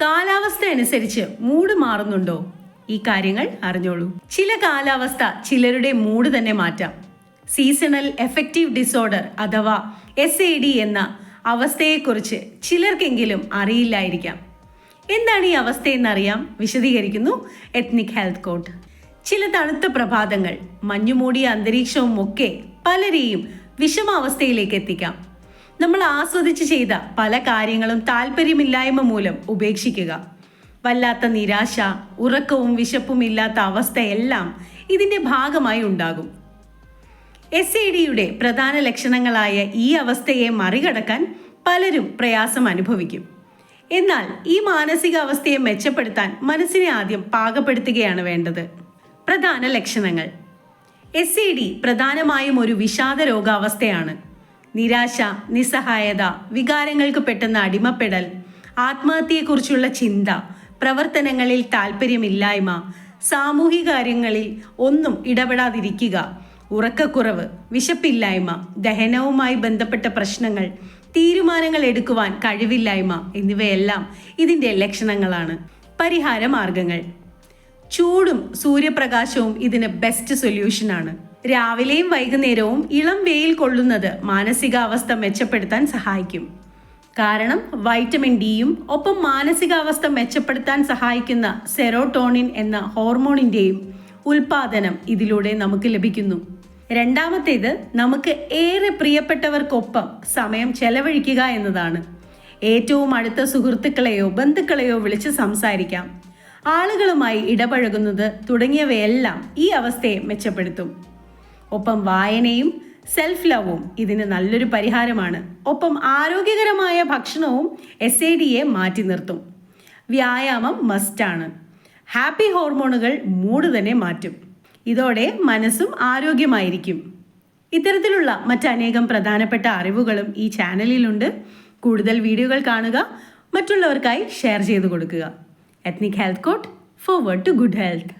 കാലാവസ്ഥ അനുസരിച്ച് മൂഡ് മാറുന്നുണ്ടോ? ഈ കാര്യങ്ങൾ അറിഞ്ഞോളൂ. ചില കാലാവസ്ഥ ചിലരുടെ മൂഡ് തന്നെ മാറ്റാം. സീസണൽ എഫക്റ്റീവ് ഡിസോർഡർ അഥവാ എസ് എ ഡി എന്ന അവസ്ഥയെക്കുറിച്ച് ചിലർക്കെങ്കിലും അറിയില്ലായിരിക്കാം. എന്താണ് ഈ അവസ്ഥയെന്നറിയാം? വിശദീകരിക്കുന്നു എത്നിക് ഹെൽത്ത് കോഡ് ചില തണുത്ത പ്രഭാതങ്ങൾ മഞ്ഞുമൂടിയ അന്തരീക്ഷവും ഒക്കെ പലരെയും വിഷമാവസ്ഥയിലേക്ക് എത്തിക്കാം. നമ്മൾ ആസ്വദിച്ച് ചെയ്ത പല കാര്യങ്ങളും താല്പര്യമില്ലായ്മ മൂലം ഉപേക്ഷിക്കുക. വല്ലാത്ത നിരാശ ഉറക്കവും വിശപ്പും ഇല്ലാത്ത അവസ്ഥയെല്ലാം ഇതിന്റെ ഭാഗമായി ഉണ്ടാകും. എസ് എ ഡിയുടെ പ്രധാന ലക്ഷണങ്ങളായ ഈ അവസ്ഥയെ മറികടക്കാൻ പലരും പ്രയാസം അനുഭവിക്കും. എന്നാൽ ഈ മാനസികാവസ്ഥയെ മെച്ചപ്പെടുത്താൻ മനസ്സിനെ ആദ്യം പാകപ്പെടുത്തുകയാണ് വേണ്ടത്. പ്രധാന ലക്ഷണങ്ങൾ. എസ് എ ഡി പ്രധാനമായും ഒരു വിഷാദ രോഗാവസ്ഥയാണ്. നിരാശ നിസ്സഹായത വികാരങ്ങൾക്ക് പെട്ടെന്ന് അടിമപ്പെടൽ ആത്മഹത്യയെക്കുറിച്ചുള്ള ചിന്ത പ്രവർത്തനങ്ങളിൽ താല്പര്യമില്ലായ്മ സാമൂഹിക കാര്യങ്ങളിൽ ഒന്നും ഇടപെടാതിരിക്കുക ഉറക്കക്കുറവ് വിശപ്പില്ലായ്മ ദഹനവുമായി ബന്ധപ്പെട്ട പ്രശ്നങ്ങൾ തീരുമാനങ്ങൾ എടുക്കുവാൻ കഴിവില്ലായ്മ എന്നിവയെല്ലാം ഇതിന്റെ ലക്ഷണങ്ങളാണ്. പരിഹാര മാർഗങ്ങൾ ചൂടും സൂര്യപ്രകാശവും ഇതിന് ബെസ്റ്റ് സൊല്യൂഷനാണ് രാവിലെയും വൈകുന്നേരവും ഇളം വെയിൽ കൊള്ളുന്നത് മാനസികാവസ്ഥ മെച്ചപ്പെടുത്താൻ സഹായിക്കും. കാരണം വൈറ്റമിൻ ഡിയും ഒപ്പം മാനസികാവസ്ഥ മെച്ചപ്പെടുത്താൻ സഹായിക്കുന്ന സെറോട്ടോണിൻ എന്ന ഹോർമോണിന്റെയും ഉൽപാദനം ഇതിലൂടെ നമുക്ക് ലഭിക്കുന്നു. രണ്ടാമത്തേത് നമുക്ക് ഏറെ പ്രിയപ്പെട്ടവർക്കൊപ്പം സമയം ചെലവഴിക്കുക എന്നതാണ്. ഏറ്റവും അടുത്ത സുഹൃത്തുക്കളെയോ ബന്ധുക്കളെയോ വിളിച്ച് സംസാരിക്കാം. ആളുകളുമായി ഇടപഴകുന്നത് തുടങ്ങിയവയെല്ലാം ഈ അവസ്ഥയെ മെച്ചപ്പെടുത്തും. ഒപ്പം വായനയും സെൽഫ് ലവും ഇതിന് നല്ലൊരു പരിഹാരമാണ്. ഒപ്പം ആരോഗ്യകരമായ ഭക്ഷണവും എസ് എ ഡിയെ മാറ്റി നിർത്തും. വ്യായാമം മസ്റ്റാണ് ഹാപ്പി ഹോർമോണുകൾ മൂഡ് തന്നെ മാറ്റും. ഇതോടെ മനസ്സും ആരോഗ്യമായിരിക്കും. ഇത്തരത്തിലുള്ള മറ്റനേകം പ്രധാനപ്പെട്ട അറിവുകളും ഈ ചാനലിലുണ്ട്. കൂടുതൽ വീഡിയോകൾ കാണുക മറ്റുള്ളവർക്കായി ഷെയർ ചെയ്തു കൊടുക്കുക. Ethnic health court forward to good health